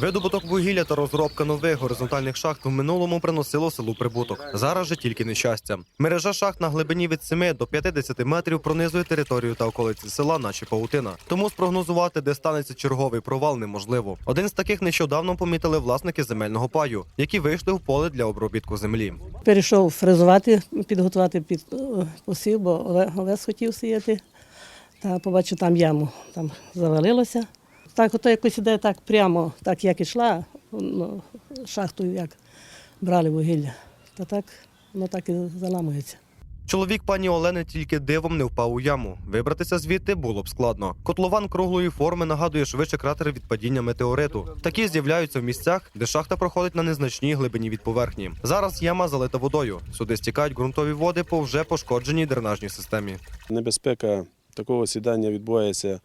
Видобуток вугілля та розробка нових горизонтальних шахт в минулому приносило селу прибуток. Зараз же тільки нещастя. Мережа шахт на глибині від 7 до 50 метрів пронизує територію та околиці села, наче паутина. Тому спрогнозувати, де станеться черговий провал, неможливо. Один з таких нещодавно помітили власники земельного паю, які вийшли в поле для обробітку землі. Перейшов фрезувати, підготувати під е, посів, бо овес хотів сіяти. Та побачив там яму, там завалилося. Так, ото якось іде так прямо, так як ішла, ну, шахтою як брали вугілля. Та так, воно так і заламується. Чоловік пані Олени тільки дивом не впав у яму. Вибратися звідти було б складно. Котлован круглої форми нагадує швидше кратер від падіння метеориту. Такі з'являються в місцях, де шахта проходить на незначній глибині від поверхні. Зараз яма залита водою. Сюди стікають ґрунтові води по вже пошкодженій дренажній системі. Небезпека такого сідання відбувається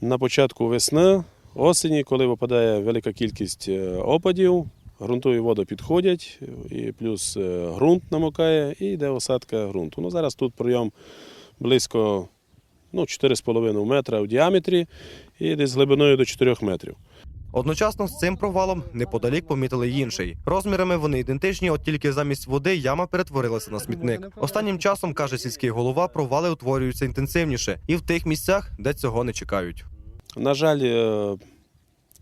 на початку весни, осені, коли випадає велика кількість е, опадів, ґрунтові води підходять, і плюс е, ґрунт намокає і йде осадка ґрунту. Ну, зараз тут прийом близько ну, 4,5 метра в діаметрі і десь глибиною до 4 метрів. Одночасно з цим провалом неподалік помітили інший. Розмірами вони ідентичні, от тільки замість води яма перетворилася на смітник. Останнім часом каже сільський голова, провали утворюються інтенсивніше і в тих місцях, де цього не чекають. На жаль, е,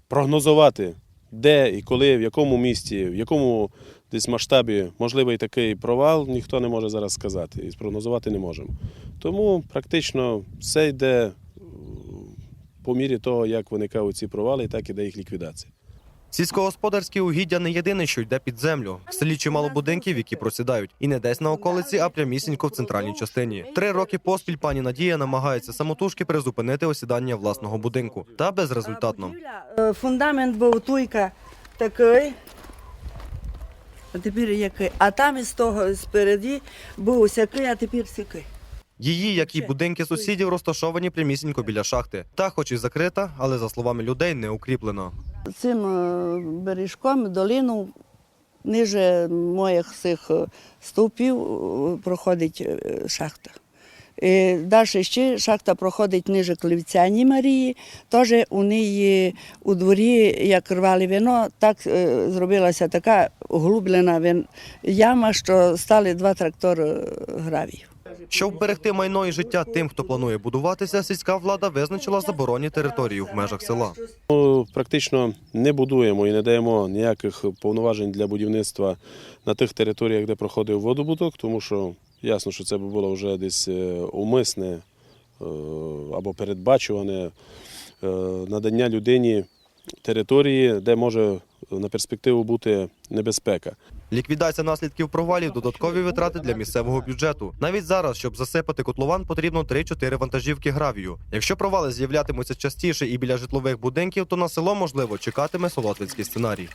прогнозувати, де і коли, в якому місті, в якому десь масштабі можливий такий провал, ніхто не може зараз сказати і спрогнозувати не можемо. Тому практично все йде по мірі того, як виникають ці провали, і так іде їх ліквідація. Сільськогосподарські угіддя не єдине, що йде під землю. В селі чимало будинків, які просідають, і не десь на околиці, а прямісінько в центральній частині. Три роки поспіль пані Надія намагається самотужки призупинити осідання власного будинку, та безрезультатно. Е, Фундамент був туйка такий, а тепер який. А там із того спереді був сякий, а тепер сякий. Її, як і будинки сусідів, розташовані прямісінько біля шахти. Та, хоч і закрита, але за словами людей, не укріплено. Цим е, бережком долину ниже моїх цих е, стовпів е, проходить шахта. І Далі ще шахта проходить ниже Клівцяні Марії. Теж у неї у дворі, як рвали вино, так е, зробилася така углублена вин- яма, що стали два трактори гравію. Щоб вберегти майно і життя тим, хто планує будуватися, сільська влада визначила заборонні території в межах села. Ну, Практично не будуємо і не даємо ніяких повноважень для будівництва на тих територіях, де проходив водобуток, тому що ясно, що це було вже десь е, умисне е, або передбачуване е, надання людині території, де може на перспективу бути небезпека. Ліквідація наслідків провалів додаткові витрати для місцевого бюджету. Навіть зараз, щоб засипати котлован, потрібно 3-4 вантажівки гравію. Якщо провали з'являтимуться частіше і біля житлових будинків, то на село можливо чекатиме солотвинський сценарій.